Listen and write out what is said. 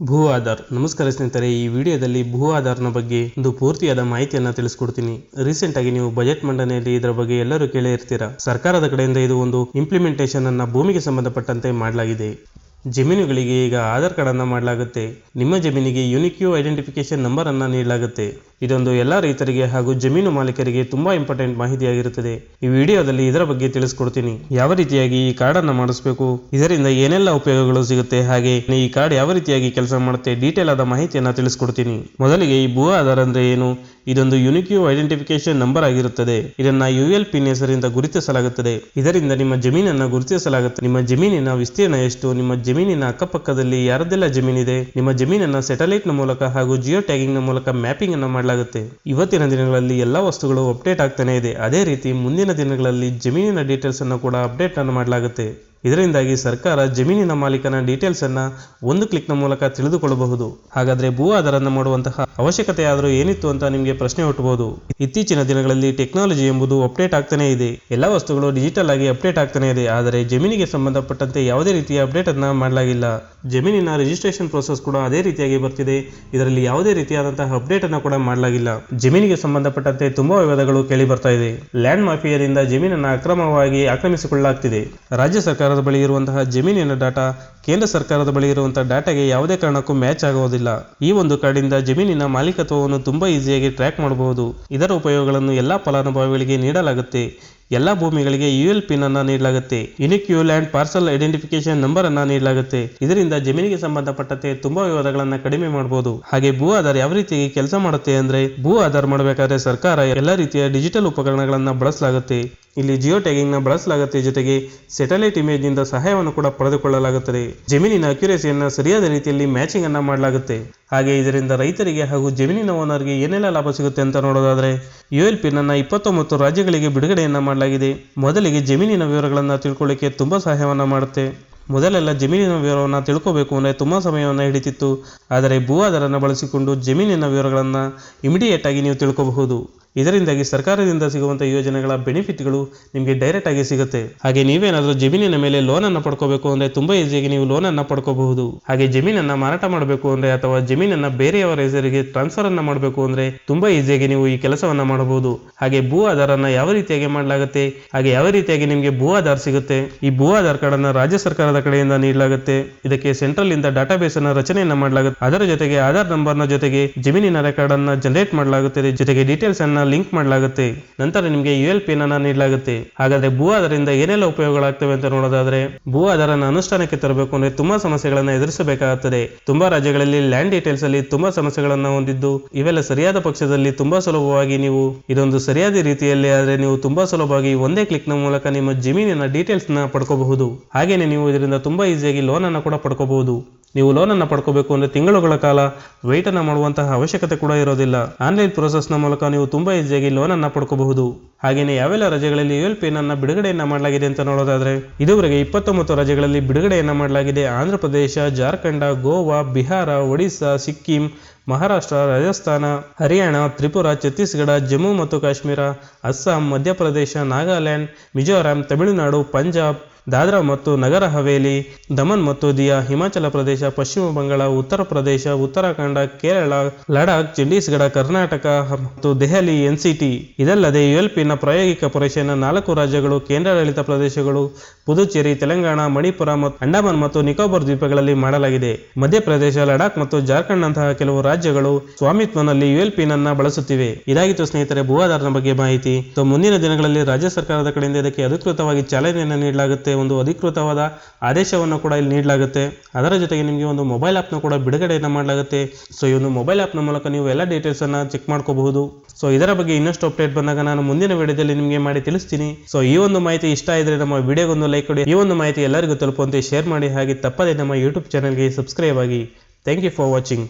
ಭೂ ಆಧಾರ್ ನಮಸ್ಕಾರ ಸ್ನೇಹಿತರೆ, ಈ ವಿಡಿಯೋದಲ್ಲಿ ಭೂ ಆಧಾರ್ನ ಬಗ್ಗೆ ಒಂದು ಪೂರ್ತಿಯಾದ ಮಾಹಿತಿಯನ್ನು ತಿಳಿಸ್ಕೊಡ್ತೀನಿ. ರೀಸೆಂಟ್ ಆಗಿ ನೀವು ಬಜೆಟ್ ಮಂಡನೆಯಲ್ಲಿ ಇದರ ಬಗ್ಗೆ ಎಲ್ಲರೂ ಕೇಳೇ ಇರ್ತೀರಾ? ಸರ್ಕಾರದ ಕಡೆಯಿಂದ ಇದು ಒಂದು ಇಂಪ್ಲಿಮೆಂಟೇಷನ್ ಅನ್ನ ಭೂಮಿಗೆ ಸಂಬಂಧಪಟ್ಟಂತೆ ಮಾಡಲಾಗಿದೆ. ಜಮೀನುಗಳಿಗೆ ಈಗ ಆಧಾರ್ ಕಾರ್ಡ್ ಅನ್ನ ಮಾಡಲಾಗುತ್ತೆ. ನಿಮ್ಮ ಜಮೀನಿಗೆ ಯುನಿಕ್ಯೂ ಐಡೆಂಟಿಫಿಕೇಶನ್ ನಂಬರ್ ಅನ್ನ ನೀಡಲಾಗುತ್ತೆ. ಇದೊಂದು ಎಲ್ಲ ರೈತರಿಗೆ ಹಾಗೂ ಜಮೀನು ಮಾಲೀಕರಿಗೆ ತುಂಬಾ ಇಂಪಾರ್ಟೆಂಟ್ ಮಾಹಿತಿಯಾಗಿರುತ್ತದೆ. ಈ ವಿಡಿಯೋದಲ್ಲಿ ಇದರ ಬಗ್ಗೆ ತಿಳಿಸ್ಕೊಡ್ತೀನಿ. ಯಾವ ರೀತಿಯಾಗಿ ಈ ಕಾರ್ಡ್ ಅನ್ನ ಮಾಡಿಸ್ಬೇಕು? ಇದರಿಂದ ಏನೆಲ್ಲ ಉಪಯೋಗಗಳು ಸಿಗುತ್ತೆ? ಹಾಗೆ ಈ ಕಾರ್ಡ್ ಯಾವ ರೀತಿಯಾಗಿ ಕೆಲಸ ಮಾಡುತ್ತೆ? ಡೀಟೇಲ್ ಆದ ಮಾಹಿತಿಯನ್ನ ತಿಳಿಸ್ಕೊಡ್ತೀನಿ. ಮೊದಲಿಗೆ ಈ ಭೂ ಆಧಾರ್ ಅಂದ್ರೆ ಏನು? ಇದೊಂದು ಯುನಿಕ್ಯೂ ಐಡೆಂಟಿಫಿಕೇಶನ್ ನಂಬರ್ ಆಗಿರುತ್ತದೆ. ಇದನ್ನ ಯು ಎಲ್ ಪಿನ್ ಹೆಸರಿಂದ ಗುರುತಿಸಲಾಗುತ್ತದೆ. ಇದರಿಂದ ನಿಮ್ಮ ಜಮೀನನ್ನ ಗುರುತಿಸಲಾಗುತ್ತೆ. ನಿಮ್ಮ ಜಮೀನಿನ ವಿಸ್ತೀರ್ಣ ಎಷ್ಟು? ನಿಮ್ಮ ಜಮೀನಿನ ಅಕ್ಕಪಕ್ಕದಲ್ಲಿ ಯಾರದೆಲ್ಲ ಜಮೀನಿದೆ? ನಿಮ್ಮ ಜಮೀನನ್ನ ಸ್ಯಾಟಲೈಟ್ನ ಮೂಲಕ ಹಾಗೂ ಜಿಯೋ ಟ್ಯಾಗಿಂಗ್ನ ಮೂಲಕ ಮ್ಯಾಪಿಂಗ್ ಅನ್ನು ಮಾಡಲಾಗುತ್ತೆ. ಇವತ್ತಿನ ದಿನಗಳಲ್ಲಿ ಎಲ್ಲಾ ವಸ್ತುಗಳು ಅಪ್ಡೇಟ್ ಆಗ್ತಾನೆ ಇದೆ. ಅದೇ ರೀತಿ ಮುಂದಿನ ದಿನಗಳಲ್ಲಿ ಜಮೀನಿನ ಡೀಟೇಲ್ಸ್ ಅನ್ನು ಕೂಡ ಅಪ್ಡೇಟ್ ಅನ್ನು ಮಾಡಲಾಗುತ್ತೆ. ಇದರಿಂದಾಗಿ ಸರ್ಕಾರ ಜಮೀನಿನ ಮಾಲೀಕನ ಡೀಟೇಲ್ಸ್ ಅನ್ನ ಒಂದು ಕ್ಲಿಕ್ನ ಮೂಲಕ ತಿಳಿದುಕೊಳ್ಳಬಹುದು. ಹಾಗಾದ್ರೆ ಭೂ ಆಧಾರನ್ನ ಮಾಡುವಂತಹ ಅವಶ್ಯಕತೆ ಆದರೂ ಏನಿತ್ತು ಅಂತ ನಿಮಗೆ ಪ್ರಶ್ನೆ ಹುಟ್ಟಬಹುದು. ಇತ್ತೀಚಿನ ದಿನಗಳಲ್ಲಿ ಟೆಕ್ನಾಲಜಿ ಎಂಬುದು ಅಪ್ಡೇಟ್ ಆಗ್ತಾನೆ ಇದೆ. ಎಲ್ಲ ವಸ್ತುಗಳು ಡಿಜಿಟಲ್ ಆಗಿ ಅಪ್ಡೇಟ್ ಆಗ್ತಾನೆ ಇದೆ. ಆದರೆ ಜಮೀನಿಗೆ ಸಂಬಂಧಪಟ್ಟಂತೆ ಯಾವುದೇ ರೀತಿಯ ಅಪ್ಡೇಟ್ ಅನ್ನ ಮಾಡಲಾಗಿಲ್ಲ. ಜಮೀನಿನ ರಿಜಿಸ್ಟ್ರೇಷನ್ ಪ್ರೋಸೆಸ್ ಕೂಡ ಅದೇ ರೀತಿಯಾಗಿ ಬರ್ತಿದೆ. ಇದರಲ್ಲಿ ಯಾವುದೇ ರೀತಿಯಾದಂತಹ ಅಪ್ಡೇಟ್ ಅನ್ನು ಕೂಡ ಮಾಡಲಾಗಿಲ್ಲ. ಜಮೀನಿಗೆ ಸಂಬಂಧಪಟ್ಟಂತೆ ತುಂಬಾ ವಿವಾದಗಳು ಕೇಳಿ ಬರ್ತಾ ಇದೆ. ಲ್ಯಾಂಡ್ ಮಾಫಿಯಾದಿಂದ ಜಮೀನನ್ನ ಅಕ್ರಮವಾಗಿ ಆಕ್ರಮಿಸಿಕೊಳ್ಳಲಾಗ್ತಿದೆ. ರಾಜ್ಯ ಸರ್ಕಾರದ ಬಳಿ ಇರುವಂತಹ ಜಮೀನಿನ ಡಾಟಾ ಕೇಂದ್ರ ಸರ್ಕಾರದ ಬಳಿ ಇರುವಂತಹ ಡಾಟಾಗೆ ಯಾವುದೇ ಕಾರಣಕ್ಕೂ ಮ್ಯಾಚ್ ಆಗುವುದಿಲ್ಲ. ಈ ಒಂದು ಕಾರ್ಡಿಂದ ಜಮೀನಿನ ಮಾಲೀಕತ್ವವನ್ನು ತುಂಬಾ ಈಸಿಯಾಗಿ ಟ್ರ್ಯಾಕ್ ಮಾಡಬಹುದು. ಇದರ ಉಪಯೋಗಗಳನ್ನು ಎಲ್ಲಾ ಫಲಾನುಭವಿಗಳಿಗೆ ನೀಡಲಾಗುತ್ತೆ. ಎಲ್ಲ ಭೂಮಿಗಳಿಗೆ ಯು ಎಲ್ ಪಿನ್ ಅನ್ನ ನೀಡಲಾಗುತ್ತೆ. Unique U land parcel identification number ಅನ್ನ ನೀಡಲಾಗುತ್ತೆ. ಇದರಿಂದ ಜಮೀನಿಗೆ ಸಂಬಂಧಪಟ್ಟಂತೆ ತುಂಬಾ ವಿವಾದಗಳನ್ನ ಕಡಿಮೆ ಮಾಡಬಹುದು ಹಾಗೆ ಭೂ ಆಧಾರ್ ಯಾವ ರೀತಿಯಾಗಿ ಕೆಲಸ ಮಾಡುತ್ತೆ ಅಂದ್ರೆ ಭೂ ಆಧಾರ್ ಮಾಡಬೇಕಾದ್ರೆ ಸರ್ಕಾರ ಎಲ್ಲ ರೀತಿಯ ಡಿಜಿಟಲ್ ಉಪಕರಣಗಳನ್ನ ಬಳಸಲಾಗುತ್ತೆ. ಇಲ್ಲಿ ಜಿಯೋ ಟ್ಯಾಗಿಂಗ್ನ ಬಳಸಲಾಗುತ್ತೆ ಜೊತೆಗೆ ಸ್ಯಾಟಲೈಟ್ ಇಮೇಜ್ನಿಂದ ಸಹಾಯವನ್ನು ಕೂಡ ಪಡೆದುಕೊಳ್ಳಲಾಗುತ್ತದೆ. ಜಮೀನಿನ ಅಕ್ಯುರೇಸಿಯನ್ನ ಸರಿಯಾದ ರೀತಿಯಲ್ಲಿ ಮ್ಯಾಚಿಂಗ್ ಅನ್ನ ಮಾಡಲಾಗುತ್ತೆ. ಹಾಗೆ ಇದರಿಂದ ರೈತರಿಗೆ ಹಾಗೂ ಜಮೀನಿನ ಓನರ್ಗೆ ಏನೆಲ್ಲ ಲಾಭ ಸಿಗುತ್ತೆ ಅಂತ ನೋಡೋದಾದ್ರೆ ಯು ಎಲ್ ಪಿನ್ ಅನ್ನ ಇಪ್ಪತ್ತೊಂಬತ್ತು ರಾಜ್ಯಗಳಿಗೆ ಬಿಡುಗಡೆಯನ್ನ ಮಾಡಲಾಗಿದೆ ಮೊದಲಿಗೆ ಜಮೀನಿನ ವಿವರಗಳನ್ನು ತಿಳ್ಕೊಳ್ಳಿಕ್ಕೆ ತುಂಬಾ ಸಹಾಯವನ್ನು ಮಾಡುತ್ತೆ. ಮೊದಲೆಲ್ಲ ಜಮೀನಿನ ವಿವರವನ್ನು ತಿಳ್ಕೋಬೇಕು ಅಂದರೆ ತುಂಬ ಸಮಯವನ್ನು ಹಿಡಿತಿತ್ತು. ಆದರೆ ಭೂ ಆಧಾರನ ಬಳಸಿಕೊಂಡು ಜಮೀನಿನ ವಿವರಗಳನ್ನು ಇಮಿಡಿಯೇಟಾಗಿ ನೀವು ತಿಳ್ಕೋಬಹುದು. ಇದರಿಂದಾಗಿ ಸರ್ಕಾರದಿಂದ ಸಿಗುವಂಥ ಯೋಜನೆಗಳ ಬೆನಿಫಿಟ್ಗಳು ನಿಮಗೆ ಡೈರೆಕ್ಟ್ ಆಗಿ ಸಿಗುತ್ತೆ. ಹಾಗೆ ನೀವೇನಾದರೂ ಜಮೀನಿನ ಮೇಲೆ ಲೋನ್ ಅನ್ನು ಪಡ್ಕೋಬೇಕು ಅಂದರೆ ತುಂಬಾ ಈಸಿಯಾಗಿ ನೀವು ಲೋನ್ ಅನ್ನ ಪಡ್ಕೋಬಹುದು. ಹಾಗೆ ಜಮೀನನ್ನ ಮಾರಾಟ ಮಾಡಬೇಕು ಅಂದ್ರೆ ಅಥವಾ ಜಮೀನನ್ನ ಬೇರೆಯವರ ಹೆಸರಿಗೆ ಟ್ರಾನ್ಸ್ಫರ್ ಅನ್ನ ಮಾಡಬೇಕು ಅಂದ್ರೆ ತುಂಬಾ ಈಸಿಯಾಗಿ ನೀವು ಈ ಕೆಲಸವನ್ನ ಮಾಡಬಹುದು. ಹಾಗೆ ಭೂ ಆಧಾರನ ಯಾವ ರೀತಿಯಾಗಿ ಮಾಡಲಾಗುತ್ತೆ? ಹಾಗೆ ಯಾವ ರೀತಿಯಾಗಿ ನಿಮಗೆ ಭೂ ಆಧಾರ್ ಸಿಗುತ್ತೆ? ಈ ಭೂ ಆಧಾರ್ ಕಾರ್ಡ್ ಅನ್ನ ರಾಜ್ಯ ಸರ್ಕಾರದ ಕಡೆಯಿಂದ ನೀಡಲಾಗುತ್ತೆ. ಇದಕ್ಕೆ ಸೆಂಟ್ರಲ್ ಇಂದ ಡಾಟಾಬೇಸ್ ಅನ್ನ ರಚನೆಯನ್ನ ಮಾಡಲಾಗುತ್ತೆ. ಅದರ ಜೊತೆಗೆ ಆಧಾರ್ ನಂಬರ್ನ ಜೊತೆಗೆ ಜಮೀನಿನ ರೆಕಾರ್ಡ್ ಅನ್ನ ಜನರೇಟ್ ಮಾಡಲಾಗುತ್ತದೆ. ಜೊತೆಗೆ ಡೀಟೇಲ್ಸ್ ಅನ್ನ ಲಿಂಕ್ ಮಾಡಲಾಗುತ್ತೆ. ನಂತರ ನಿಮಗೆ ಯು ಎಲ್ ಪಿನ್ ನೀಡಲಾಗುತ್ತೆ. ಹಾಗಾದ್ರೆ ಭೂ ಆಧಾರದಿಂದ ಏನೆಲ್ಲ ಉಪಯೋಗಗಳಾಗ್ತವೆ ಅಂತ ನೋಡೋದಾದ್ರೆ, ಭೂ ಆಧಾರನ ಅನುಷ್ಠಾನಕ್ಕೆ ತರಬೇಕು ಅಂದ್ರೆ ತುಂಬಾ ಸಮಸ್ಯೆಗಳನ್ನು ಎದುರಿಸಬೇಕಾಗುತ್ತದೆ ತುಂಬಾ ರಾಜ್ಯಗಳಲ್ಲಿ ಲ್ಯಾಂಡ್ ಡೀಟೇಲ್ಸ್ ಅಲ್ಲಿ ತುಂಬಾ ಸಮಸ್ಯೆಗಳನ್ನ ಹೊಂದಿದ್ದು, ಇವೆಲ್ಲ ಸರಿಯಾದ ಪಕ್ಷದಲ್ಲಿ ತುಂಬಾ ಸುಲಭವಾಗಿ ನೀವು ಇದೊಂದು ಸರಿಯಾದ ರೀತಿಯಲ್ಲಿ ಆದ್ರೆ ನೀವು ತುಂಬಾ ಸುಲಭವಾಗಿ ಒಂದೇ ಕ್ಲಿಕ್ನ ಮೂಲಕ ನಿಮ್ಮ ಜಮೀನಿನ ಡೀಟೇಲ್ಸ್ನ ಪಡ್ಕೋಬಹುದು. ಹಾಗೇನೆ ನೀವು ಇದರಿಂದ ತುಂಬಾ ಈಸಿಯಾಗಿ ಲೋನ್ ಅನ್ನು ಕೂಡ ಪಡ್ಕೋಬಹುದು. ನೀವು ಲೋನನ್ನು ಪಡ್ಕೋಬೇಕು ಅಂದ್ರೆ ತಿಂಗಳುಗಳ ಕಾಲ ವೆಯ್ಟನ್ನು ಮಾಡುವಂತಹ ಅವಶ್ಯಕತೆ ಕೂಡ ಇರೋದಿಲ್ಲ. ಆನ್ಲೈನ್ ಪ್ರೋಸೆಸ್ನ ಮೂಲಕ ನೀವು ತುಂಬಾ ಈಸಿಯಾಗಿ ಲೋನನ್ನು ಪಡ್ಕೋಬಹುದು. ಹಾಗೆಯೇ ಯಾವೆಲ್ಲ ರಜೆಗಳಲ್ಲಿ ಯು ಎಲ್ ಪಿ ಬಿಡುಗಡೆಯನ್ನ ಮಾಡಲಾಗಿದೆ ಅಂತ ನೋಡೋದಾದ್ರೆ, ಇದುವರೆಗೆ ಇಪ್ಪತ್ತೊಂಬತ್ತು ರಾಜ್ಯಗಳಲ್ಲಿ ಬಿಡುಗಡೆಯನ್ನ ಮಾಡಲಾಗಿದೆ ಆಂಧ್ರ ಪ್ರದೇಶ ಜಾರ್ಖಂಡ, ಗೋವಾ, ಬಿಹಾರ ಒಡಿಶಾ ಸಿಕ್ಕಿಂ, ಮಹಾರಾಷ್ಟ್ರ, ರಾಜಸ್ಥಾನ, ಹರಿಯಾಣ, ತ್ರಿಪುರ, ಛತ್ತೀಸ್ಗಢ, ಜಮ್ಮು ಮತ್ತು ಕಾಶ್ಮೀರ, ಅಸ್ಸಾಂ, ಮಧ್ಯಪ್ರದೇಶ, ನಾಗಾಲ್ಯಾಂಡ್, ಮಿಜೋರಾಂ, ತಮಿಳುನಾಡು, ಪಂಜಾಬ್ ದಾದ್ರಾ ಮತ್ತು ನಗರ ಹವೇಲಿ, ದಮನ್ ಮತ್ತು ದಿಯಾ, ಹಿಮಾಚಲ ಪ್ರದೇಶ, ಪಶ್ಚಿಮ ಬಂಗಾಳ, ಉತ್ತರ ಪ್ರದೇಶ, ಉತ್ತರಾಖಂಡ, ಕೇರಳ, ಲಡಾಖ್ ಚಂಡೀಸ್ಗಢ ಕರ್ನಾಟಕ ಮತ್ತು ದೆಹಲಿ, ಎನ್ಸಿಟಿ. ಇದಲ್ಲದೆ ಯುಎಲ್ಪಿನ ಎಲ್ ಪಿನ ಪ್ರಾಯೋಗಿಕ ಪರೀಕ್ಷೆಯನ್ನು ನಾಲ್ಕು ರಾಜ್ಯಗಳು, ಕೇಂದ್ರಾಡಳಿತ ಪ್ರದೇಶಗಳು, ಪುದುಚೇರಿ, ತೆಲಂಗಾಣ, ಮಣಿಪುರ ಮತ್ತು ಅಂಡಮಾನ್ ಮತ್ತು ನಿಕೋಬಾರ್ ದ್ವೀಪಗಳಲ್ಲಿ ಮಾಡಲಾಗಿದೆ. ಮಧ್ಯಪ್ರದೇಶ, ಲಡಾಖ್ ಮತ್ತು ಜಾರ್ಖಂಡ್ನಂತಹ ಕೆಲವು ರಾಜ್ಯಗಳು ಸ್ವಾಮಿತ್ವನಲ್ಲಿ ಯುಎಲ್ಪಿನನ್ನ ಬಳಸುತ್ತಿವೆ. ಇದಾಗಿತ್ತು ಸ್ನೇಹಿತರೆ ಭೂ ಆಧಾರನ ಬಗ್ಗೆ ಮಾಹಿತಿ. ಮುಂದಿನ ದಿನಗಳಲ್ಲಿ ರಾಜ್ಯ ಸರ್ಕಾರದ ಕಡೆಯಿಂದ ಇದಕ್ಕೆ ಅಧಿಕೃತವಾಗಿ ಚಾಲನೆಯನ್ನು ನೀಡಲಾಗುತ್ತೆ. ಒಂದು ಅಧಿಕೃತವಾದ ಆದೇಶವನ್ನು ಕೂಡ ಇಲ್ಲಿ ನೀಡಲಾಗುತ್ತೆ. ಅದರ ಜೊತೆಗೆ ನಿಮಗೆ ಒಂದು ಮೊಬೈಲ್ ಆ್ಯಪ್ನ ಕೂಡ ಬಿಡುಗಡೆಯನ್ನು ಮಾಡಲಾಗುತ್ತೆ. ಸೊ ಈ ಒಂದು ಮೊಬೈಲ್ ಆ್ಯಪ್ನ ಮೂಲಕ ನೀವು ಎಲ್ಲ ಡೀಟೇಲ್ಸನ್ನು ಚೆಕ್ ಮಾಡ್ಕೋಬಹುದು. ಸೊ ಇದರ ಬಗ್ಗೆ ಇನ್ನಷ್ಟು ಅಪ್ಡೇಟ್ ಬಂದಾಗ ನಾನು ಮುಂದಿನ ವಿಡಿಯೋದಲ್ಲಿ ನಿಮಗೆ ಮಾಡಿ ತಿಳಿಸ್ತೀನಿ. ಸೊ ಈ ಒಂದು ಮಾಹಿತಿ ಇಷ್ಟ ಇದ್ದರೆ ನಮ್ಮ ವಿಡಿಯೋಗೊಂದು ಲೈಕ್ ಕೊಡಿ. ಈ ಒಂದು ಮಾಹಿತಿ ಎಲ್ಲರಿಗೂ ತಲುಪುವಂತೆ ಶೇರ್ ಮಾಡಿ. ಹಾಗೆ ತಪ್ಪದೆ ನಮ್ಮ ಯೂಟ್ಯೂಬ್ ಚಾನಲ್ಗೆ ಸಬ್ಸ್ಕ್ರೈಬ್ ಆಗಿ. Thank you for watching